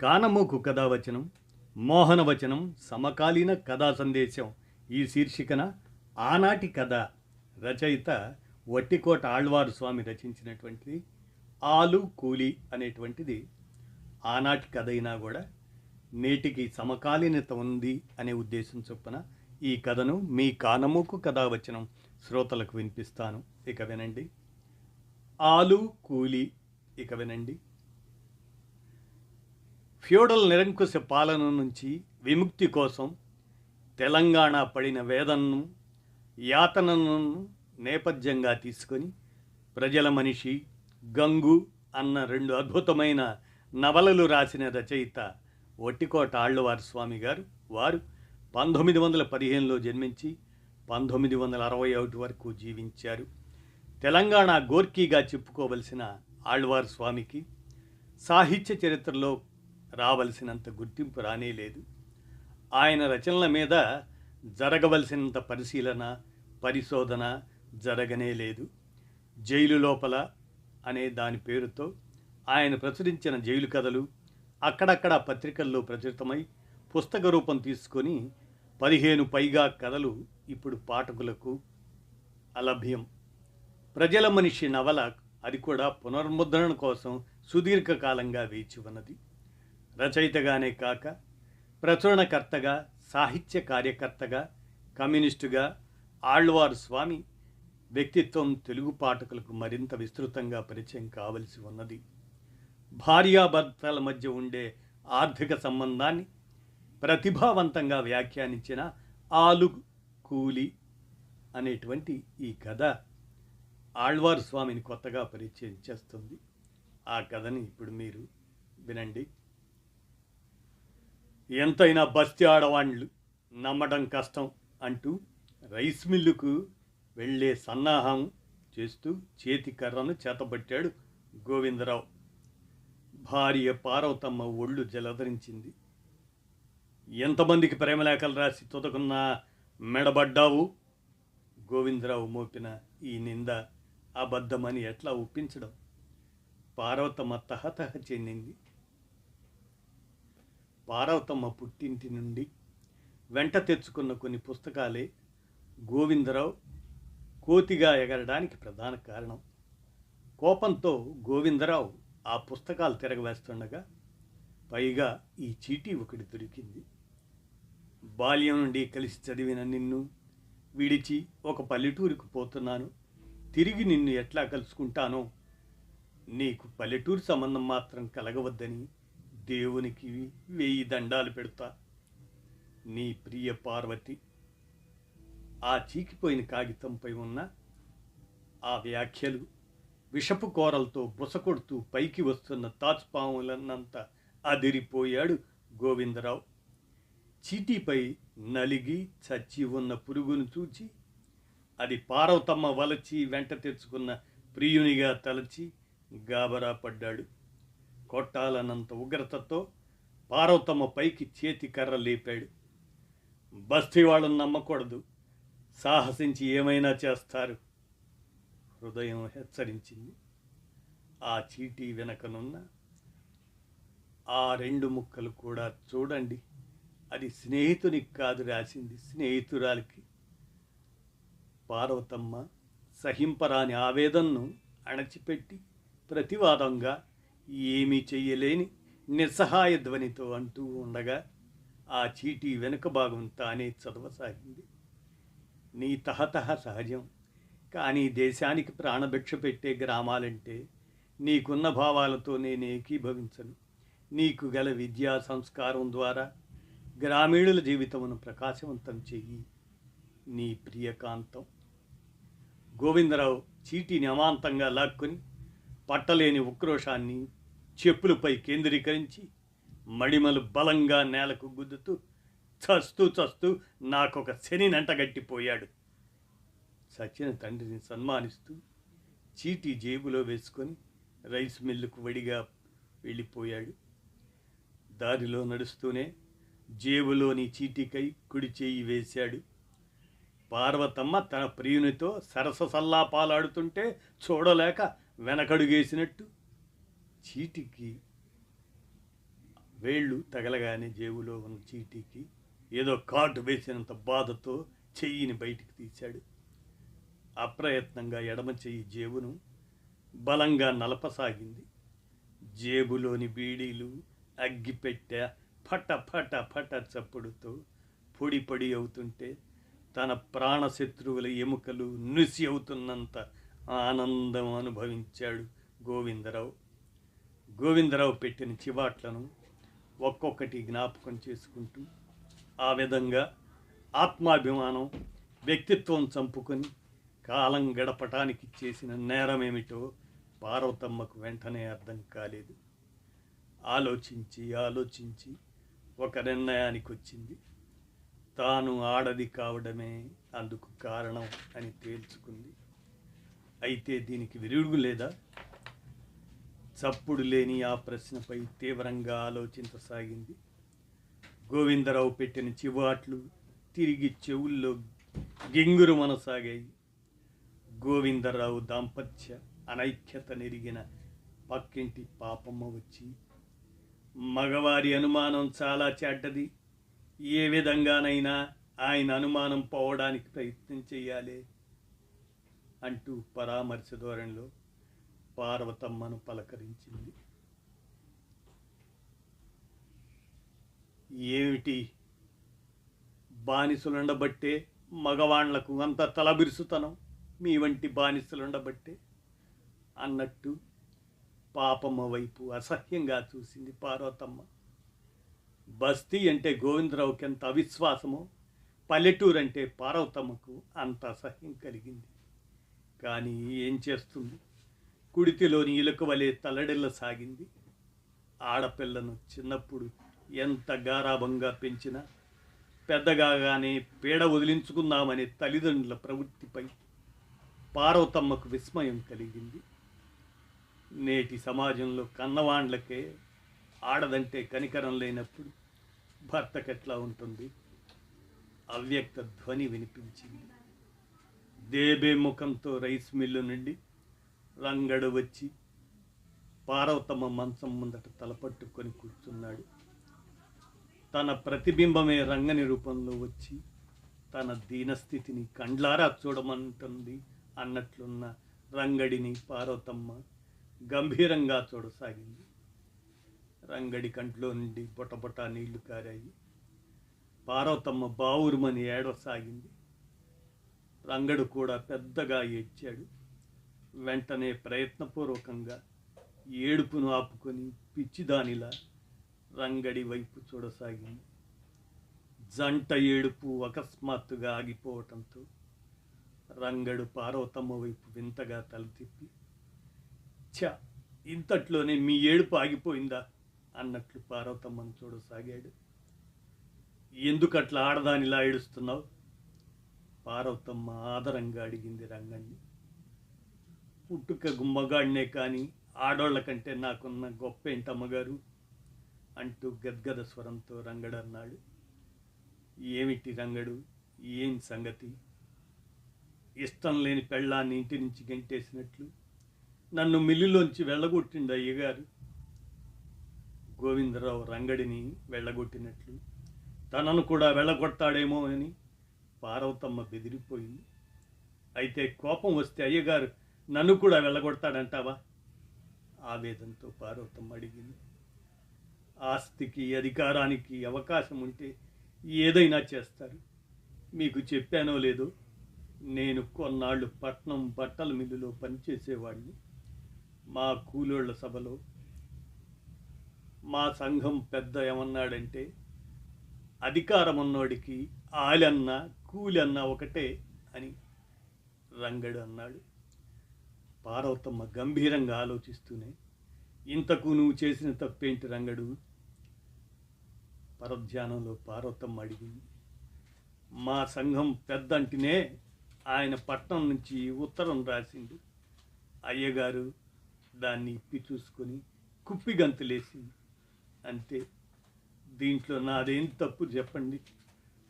కానమూకు కథావచనం మోహనవచనం సమకాలీన కథా సందేశం ఈ శీర్షికన ఆనాటి కథ రచయిత వట్టికోట ఆళ్వారు స్వామి రచించినటువంటిది ఆలు కూలి అనేటువంటిది. ఆనాటి కథ అయినా కూడా నేటికి సమకాలీనత ఉంది అనే ఉద్దేశం చొప్పున ఈ కథను మీ కానమూకు కథావచనం శ్రోతలకు వినిపిస్తాను. ఇక వినండి. ఆలు కూలి ఇక వినండి. ఫ్యూడల్ నిరంకుశ పాలన నుంచి విముక్తి కోసం తెలంగాణ పడిన వేదనను యాతనను నేపథ్యంగా తీసుకొని ప్రజల మనిషి గంగు అన్న రెండు అద్భుతమైన నవలలు రాసిన రచయిత ఒట్టికోట ఆళ్ళవారి స్వామి గారు. వారు పంతొమ్మిది వందల పదిహేనులో జన్మించి పంతొమ్మిది వందల అరవై ఒకటి వరకు జీవించారు. తెలంగాణ గోర్కీగా చెప్పుకోవలసిన ఆళ్వార్ స్వామికి సాహిత్య చరిత్రలో రావలసినంత గుర్తింపు రానే లేదు ఆయన రచనల మీద జరగవలసినంత పరిశీలన పరిశోధన జరగనే లేదు. జైలు లోపల అనే దాని పేరుతో ఆయన ప్రచురించిన జైలు కథలు అక్కడక్కడ పత్రికల్లో ప్రచురితమై పుస్తక రూపం తీసుకొని పదిహేను పైగా కథలు ఇప్పుడు పాఠకులకు అలభ్యం. ప్రజల మనిషి నవల అది కూడా పునర్ముద్రణ కోసం సుదీర్ఘకాలంగా వేచి ఉన్నది. రచయితగానే కాక ప్రచురణకర్తగా సాహిత్య కార్యకర్తగా కమ్యూనిస్టుగా ఆళ్వారు స్వామి వ్యక్తిత్వం తెలుగు పాఠకులకు మరింత విస్తృతంగా పరిచయం కావలసి ఉన్నది. భార్యాభర్తల మధ్య ఉండే ఆర్థిక సంబంధాన్ని ప్రతిభావంతంగా వ్యాఖ్యానించిన ఆలు కూలి అనేటువంటి ఈ కథ ఆళ్వారు స్వామిని కొత్తగా పరిచయం చేస్తుంది. ఆ కథని ఇప్పుడు మీరు వినండి. ఎంతైనా బస్తీ ఆడవాళ్ళు నమ్మడం కష్టం అంటూ రైస్ మిల్లుకు వెళ్ళే సన్నాహం చేస్తూ చేతి కర్రను చేతబట్టాడు గోవిందరావు. భార్య పార్వతమ్మ ఒళ్ళు జలధరించింది. ఎంతమందికి ప్రేమలేఖలు రాసి తుదకున్న మెడబడ్డావు? గోవిందరావు మోపిన ఈ నింద అబద్ధమని ఎట్లా ఒప్పించడం? పార్వతమ్మ తహతహ చెందింది. పార్వతమ్మ పుట్టింటి నుండి వెంట తెచ్చుకున్న కొన్ని పుస్తకాలే గోవిందరావు కోతిగా ఎగరడానికి ప్రధాన కారణం. కోపంతో గోవిందరావు ఆ పుస్తకాలు తిరగవేస్తుండగా పైగా ఈ చీటీ ఒకటి దొరికింది. బాల్యం నుండి కలిసి చదివిన నిన్ను విడిచి ఒక పల్లెటూరుకు పోతున్నాను. తిరిగి నిన్ను ఎట్లా కలుసుకుంటానో నీకు పల్లెటూరు సంబంధం మాత్రం కలగవద్దని దేవునికి వెయ్యి దండాలు పెడతా. నీ ప్రియ పార్వతి ఆ చీకిపోయిన కాగితంపై ఉన్న ఆ వ్యాఖ్యలు విషపు కోరలతో బుసకొడుతూ పైకి వస్తున్న తాచుపాములన్నంత అదిరిపోయాడు గోవిందరావు. చీటీపై నలిగి చచ్చి ఉన్న పురుగును చూచి అది పార్వతమ్మ వలచి వెంట తెచ్చుకున్న ప్రియునిగా తలచి గాబరా పడ్డాడు. కొట్టాలన్నంత ఉగ్రతతో పార్వతమ్మ పైకి చేతి కర్ర లేపాడు. బస్తీ వాళ్ళని నమ్మకూడదు. సాహసించి ఏమైనా చేస్తారు. హృదయం హెచ్చరించింది. ఆ చీటీ వెనకనున్న ఆ రెండు ముక్కలు కూడా చూడండి. అది స్నేహితునికి కాదు రాసింది స్నేహితురాలికి. పార్వతమ్మ సహింపరాని ఆవేదనను అణచిపెట్టి ప్రతివాదంగా ఏమీ చెయ్యలేని నిస్సహాయ ధ్వనితో అంటూ ఉండగా ఆ చీటీ వెనుక భాగం తానే చదవసాగింది. నీ తహతహ సహజం కానీ దేశానికి ప్రాణభిక్ష పెట్టే గ్రామాలంటే నీకున్న భావాలతో నేను ఏకీభవించను నీకు గల విద్యా సంస్కారం ద్వారా గ్రామీణుల జీవితమును ప్రకాశవంతం చెయ్యి నీ ప్రియకాంతం. గోవిందరావు చీటీని అమాంతంగా లాక్కొని పట్టలేని ఉక్రోషాన్ని చెప్పులపై కేంద్రీకరించి మడిమలు బలంగా నేలకు గుద్దుతూ చస్తూ చస్తూ నాకొక శని నంటగట్టిపోయాడు సచిన తండ్రిని సన్మానిస్తూ చీటీ జేబులో వేసుకొని రైస్ మిల్లుకు వడిగా వెళ్ళిపోయాడు. దారిలో నడుస్తూనే జేబులోని చీటీకై కుడి చేయి వేశాడు. పార్వతమ్మ తన ప్రియునితో సరస సల్లాపాలాడుతుంటే చూడలేక వెనకడుగేసినట్టు చీటికి వేళ్ళు తగలగానే జేబులో ఉన్న చీటీకి ఏదో కాటు వేసినంత బాధతో చెయ్యిని బయటికి తీశాడు. అప్రయత్నంగా ఎడమ చెయ్యి జేబును బలంగా నలపసాగింది. జేబులోని బీడీలు అగ్గిపెట్టె ఫట ఫట ఫట చప్పుడుతో పొడి పొడి అవుతుంటే తన ప్రాణశత్రువుల ఎముకలు నుసి అవుతున్నంత ఆనందం అనుభవించాడు గోవిందరావు. గోవిందరావు పెట్టిన చివాట్లను ఒక్కొక్కటి జ్ఞాపకం చేసుకుంటూ ఆ విధంగా ఆత్మాభిమానం వ్యక్తిత్వం చంపుకొని కాలం గడపటానికి చేసిన నేరమేమిటో పార్వతమ్మకు వెంటనే అర్థం కాలేదు. ఆలోచించి ఆలోచించి ఒక నిర్ణయానికి వచ్చింది. తాను ఆడది కావడమే అందుకు కారణం అని తేల్చుకుంది. అయితే దీనికి విరుగుడు లేదా? చప్పుడు లేని ఆ ప్రశ్నపై తీవ్రంగా ఆలోచించసాగింది. గోవిందరావు పెట్టిన చివాట్లు తిరిగి చెవుల్లో గింగురు మనసాగాయి. గోవిందరావు దాంపత్య అనైక్యత నెరిగిన పక్కింటి పాపమ్మ వచ్చి మగవారి అనుమానం చాలా చెడ్డది. ఏ విధంగానైనా ఆయన అనుమానం పోవడానికి ప్రయత్నం చేయాలి అంటూ పరామర్శ ధోరణిలో పార్వతమ్మను పలకరించింది. ఏమిటి? బానిసులుండబట్టే మగవాళ్ళకు అంత తలబిరుసుతనం? మీ వంటి బానిసలుండబట్టే? అన్నట్టు పాపమ్మ వైపు అసహ్యంగా చూసింది పార్వతమ్మ. బస్తీ అంటే గోవిందరావుకి ఎంత అవిశ్వాసమో పల్లెటూరు అంటే పార్వతమ్మకు అంత అసహ్యం కలిగింది. కానీ ఏం చేస్తుంది? కుడితిలోని ఇలుక వలె తలడిల్ల సాగింది. ఆడపిల్లను చిన్నప్పుడు ఎంత గారాభంగా పెంచినా పెద్దగాగానే పీడ వదిలించుకుందామనే తల్లిదండ్రుల ప్రవృత్తిపై పార్వతమ్మకు విస్మయం కలిగింది. నేటి సమాజంలో కన్నవాండ్లకే ఆడదంటే కనికరం లేనప్పుడు భర్తకెట్లా ఉంటుంది? అవ్యక్త ధ్వని వినిపించింది. దేబే ముఖంతో రైస్ మిల్లు నుండి రంగడు వచ్చి పార్వతమ్మ మంచం ముందట తలపట్టుకొని కూర్చున్నాడు. తన ప్రతిబింబమే రంగని రూపంలో వచ్చి తన దీనస్థితిని కండ్లారా చూడమంటుంది అన్నట్లున్న రంగడిని పార్వతమ్మ గంభీరంగా చూడసాగింది. రంగడి కంట్లో నుండి బొటబొట నీళ్ళు కారాయి. పార్వతమ్మ బావురుమని ఏడవసాగింది. రంగడు కూడా పెద్దగా ఏడ్చాడు. వెంటనే ప్రయత్నపూర్వకంగా ఏడుపును ఆపుకొని పిచ్చిదానిలా రంగడి వైపు చూడసాగింది. జంట ఏడుపు అకస్మాత్తుగా ఆగిపోవటంతో రంగడు పార్వతమ్మ వైపు వింతగా తల తిప్పి ఛ ఇంతట్లోనే మీ ఏడుపు ఆగిపోయిందా? అన్నట్లు పార్వతమ్మను చూడసాగాడు. ఎందుకట్లా ఆడదానిలా ఏడుస్తున్నావు? పార్వతమ్మ ఆదరంగా అడిగింది రంగణ్ణి. పుట్టుక గుమ్మగాడినే కానీ ఆడోళ్ళ కంటే నాకున్న గొప్ప ఏంటమ్మగారు అంటూ గద్గద స్వరంతో రంగడు అన్నాడు ఏమిటి రంగడు? ఏం సంగతి? ఇష్టం లేని పెళ్ళాన్ని ఇంటి నుంచి గెంటేసినట్లు నన్ను మిల్లులోంచి వెళ్ళగొట్టిండు అయ్యగారు. గోవిందరావు రంగడిని వెళ్ళగొట్టినట్లు తనను కూడా వెళ్ళగొడతాడేమో అని పార్వతమ్మ బెదిరిపోయింది. అయితే కోపం వస్తే అయ్యగారు నన్ను కూడా వెళ్ళగొడతాడంటావా? ఆవేదంతో పార్వతమ్మ అడిగింది. ఆస్తికి అధికారానికి అవకాశం ఉంటే ఏదైనా చేస్తారు. మీకు చెప్పానో లేదో నేను కొన్నాళ్ళు పట్నం బట్టల మిల్లులో పనిచేసేవాడిని. మా కూలోళ్ళ సభలో మా సంఘం పెద్ద ఏమన్నాడంటే అధికారం ఉన్నోడికి ఆలన్న కూలన్న ఒకటే అని రంగడు అన్నాడు. పార్వతమ్మ గంభీరంగా ఆలోచిస్తూనే ఇంతకు నువ్వు చేసిన తప్పేంటి రంగడు? పరధ్యానంలో పార్వతమ్మ అడిగింది. మా సంఘం పెద్దంటినే ఆయన పట్నం నుంచి ఉత్తరం రాసిండు. అయ్యగారు దాన్ని ఇప్పి చూసుకొని కుప్పి గంతులేసింది అంతే. దీంట్లో నాదేం తప్పు చెప్పండి.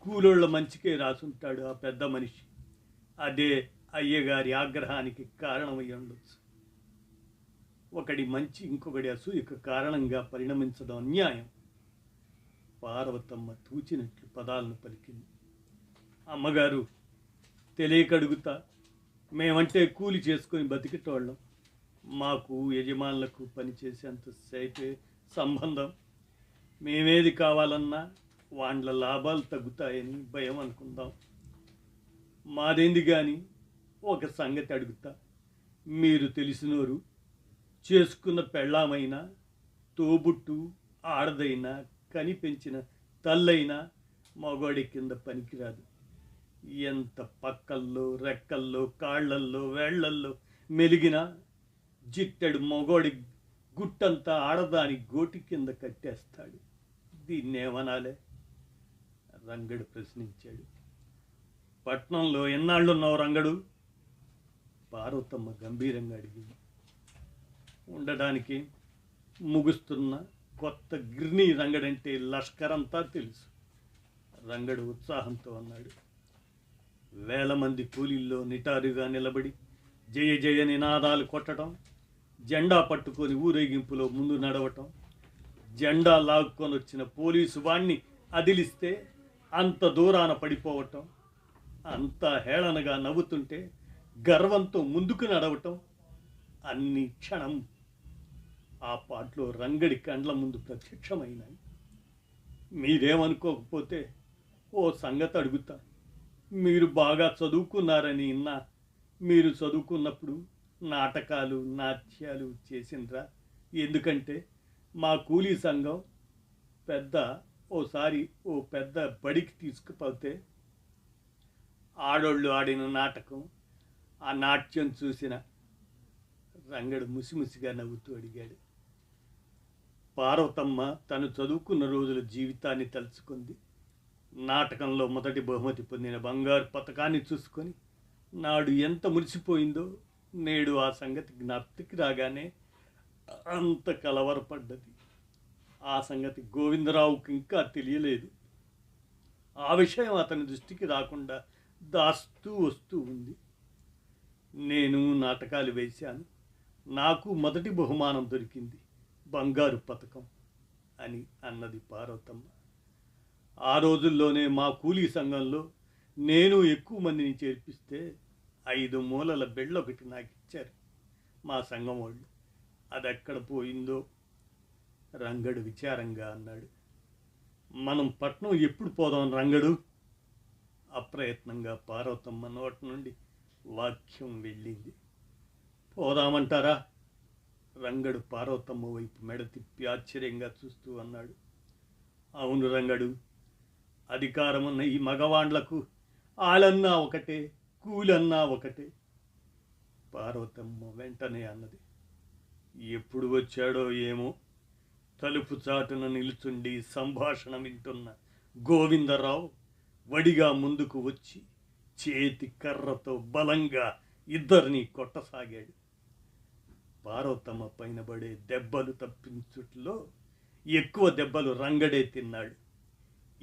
కూలోళ్ళ మంచికే రాసుంటాడు ఆ పెద్ద మనిషి. అదే అయ్యగారి ఆగ్రహానికి కారణమై ఉండొచ్చు ఒకడి మంచి ఇంకొకడి అసూయకు కారణంగా పరిణమించడం అన్యాయం. పార్వతమ్మ తూచినట్లు పదాలను పలికింది. అమ్మగారు తెలియకడుగుతా. మేమంటే కూలి చేసుకొని బతికేటోళ్ళం. మాకు యజమానులకు పనిచేసేంత సేపే సంబంధం. మేమేది కావాలన్నా వాళ్ళ లాభాలు తగ్గుతాయని భయం అనుకుందాం. మాదేంది కానీ ఒక సంగతి అడుగుతా. మీరు తెలిసినోరు చేసుకున్న పెళ్ళామైనా తోబుట్టు ఆడదైనా కనిపించిన తల్లైనా మగవాడి కింద పనికిరాదు. ఎంత పక్కల్లో రెక్కల్లో కాళ్ళల్లో వేళ్ళల్లో మెలిగిన జిట్టెడు మగోడి గుట్టంతా ఆడదాని గోటి కింద కట్టేస్తాడు. దీన్నేమనాలే? రంగడు ప్రశ్నించాడు. పట్నంలో ఎన్నాళ్ళున్నావు రంగడు? పార్వతమ్మ గంభీరంగా అడిగింది. ఉండడానికి ముగుస్తున్న కొత్త గిర్నీ రంగడంటే లష్కరంతా తెలుసు. రంగడు ఉత్సాహంతో అన్నాడు. వేల మంది కూలీల్లో నిటారుగా నిలబడి జయ జయ నినాదాలు కొట్టడం జెండా పట్టుకొని ఊరేగింపులో ముందు నడవటం జెండా లాక్కొని వచ్చిన పోలీసు వాణ్ణి అదిలిస్తే అంత దూరాన పడిపోవటం అంత హేళనగా నవ్వుతుంటే గర్వంతో ముందుకు నడవటం అన్ని క్షణం ఆ పాటలో రంగడి కండ్ల ముందు ప్రత్యక్షమైనాయి మీరేమనుకోకపోతే ఓ సంగతి అడుగుతా. మీరు బాగా చదువుకున్నారని ఇన్నా మీరు చదువుకున్నప్పుడు నాటకాలు నాట్యాలు చేసిండ్రా? ఎందుకంటే మా కూలీ సంఘం పెద్ద ఓసారి ఓ పెద్ద బడికి తీసుకుపోతే ఆడోళ్ళు ఆడిన నాటకం ఆ నాట్యం చూసిన రంగడు ముసిముసిగా నవ్వుతూ అడిగాడు. పార్వతమ్మ తను చదువుకున్న రోజుల జీవితాన్ని తలుచుకుంది. నాటకంలో మొదటి బహుమతి పొందిన బంగారు పథకాన్ని చూసుకొని నాడు ఎంత మురిసిపోయిందో నేడు ఆ సంగతి జ్ఞప్తికి రాగానే అంత కలవరపడ్డది. ఆ సంగతి గోవిందరావుకి ఇంకా తెలియలేదు. ఆ విషయం అతని దృష్టికి రాకుండా దాస్తూ వస్తూ ఉంది. నేను నాటకాలు వేశాను. నాకు మొదటి బహుమానం దొరికింది బంగారు పథకం అని అన్నది పార్వతమ్మ. ఆ రోజుల్లోనే మా కూలీ సంఘంలో నేను ఎక్కువ మందిని చేర్పిస్తే ఐదు మూలల బెళ్ళ ఒకటి నాకు ఇచ్చారు మా సంఘం వాళ్ళు. అది ఎక్కడ పోయిందో రంగడు విచారంగా అన్నాడు. మనం పట్నం ఎప్పుడు పోదాం రంగడు? అప్రయత్నంగా పార్వతమ్మ నోటి నుండి వాక్యం వెళ్ళింది. పోదామంటారా? రంగడు పార్వతమ్మ వైపు మెడ తిప్పి ఆశ్చర్యంగా చూస్తూ అన్నాడు. అవును రంగడు అధికారమున్న ఈ మగవాండ్లకు ఆలన్నా ఒకటే కూలన్నా ఒకటే. పార్వతమ్మ వెంటనే అన్నది. ఎప్పుడు వచ్చాడో ఏమో తలుపు చాటున నిలుచుండి సంభాషణ వింటున్న గోవిందరావు వడిగా ముందుకు వచ్చి చేతి కర్రతో బలంగా ఇద్దరిని కొట్టసాగాడు. పార్వతమ్మ పైన పడే దెబ్బలు తప్పించుట్లో ఎక్కువ దెబ్బలు రంగడే తిన్నాడు.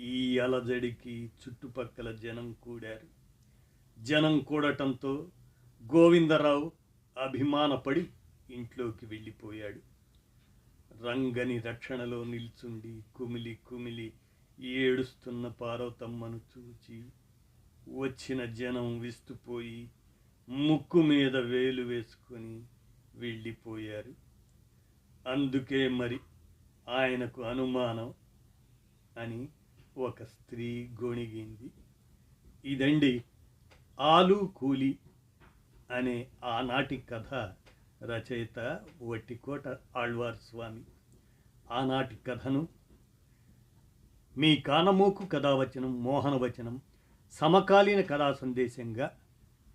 ఈ అలజడికి చుట్టుపక్కల జనం కూడారు. జనం కూడటంతో గోవిందరావు అభిమానపడి ఇంట్లోకి వెళ్ళిపోయాడు. రంగని రక్షణలో నిల్చుండి కుమిలి కుమిలి ఏడుస్తున్న పార్వతమ్మను చూచి వచ్చిన జనం విస్తుపోయి ముక్కు మీద వేలు వేసుకొని వెళ్ళిపోయారు. అందుకే మరి ఆయనకు అనుమానం అని ఒక స్త్రీ గొణిగింది. ఇదండి ఆలు కూలి అనే ఆనాటి కథ రచయిత వట్టికోట ఆళ్వార్ స్వామి. ఆనాటి కథను మీ కానమూకు కథావచనం మోహనవచనం సమకాలీన కళా సందేశంగా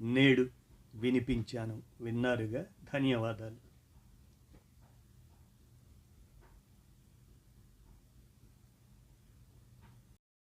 నేడు వినిపించాను. విన్నారుగా? ధన్యవాదాలు.